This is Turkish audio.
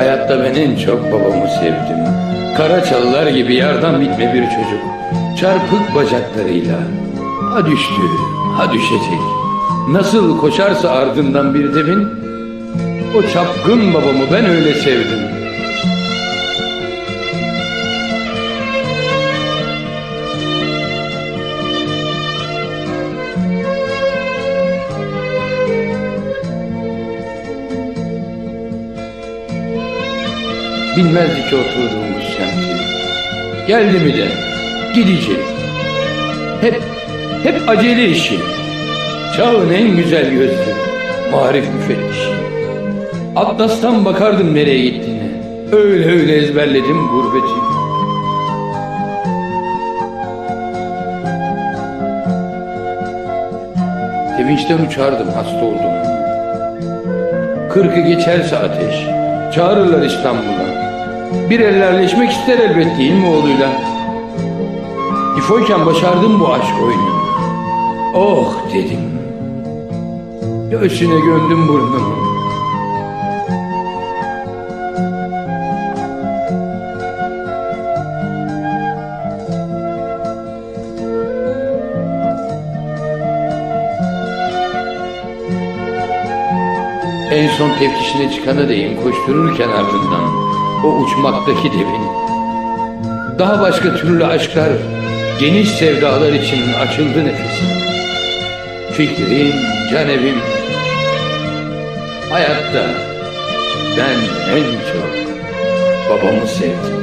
hayatta ben en çok babamı sevdim. Kara çalılar gibi yardan bitme bir çocuk. Çarpık bacaklarıyla. Ha düştü, ha düşecek. Nasıl koşarsa ardından bir devin. O çapkın babamı ben öyle sevdim. Bilmezdi ki oturduğumuz semti. Geldi mi de gidecek. Hep, hep acele işi. Çağın en güzel gözlü, marif müfettiş. Atlas'tan bakardım nereye gittiğine. Öyle öyle ezberledim gurbeti. Sevinçten uçardım hasta oldum. Kırkı geçerse ateş. Çağırırlar İstanbul'a. Bir ellerleşmek ister elbet değil mi oğluyla? İfoyken başardım bu aşk oyununu. Oh dedim. Göğsüne gömdüm burnumu. En son teftişine çıkana değin koştururken ardından o uçmaktaki devin. Daha başka türlü aşklar, geniş sevdalar için açıldı nefesim. Fikrim, canevim, hayatta ben en çok babamı sevdim.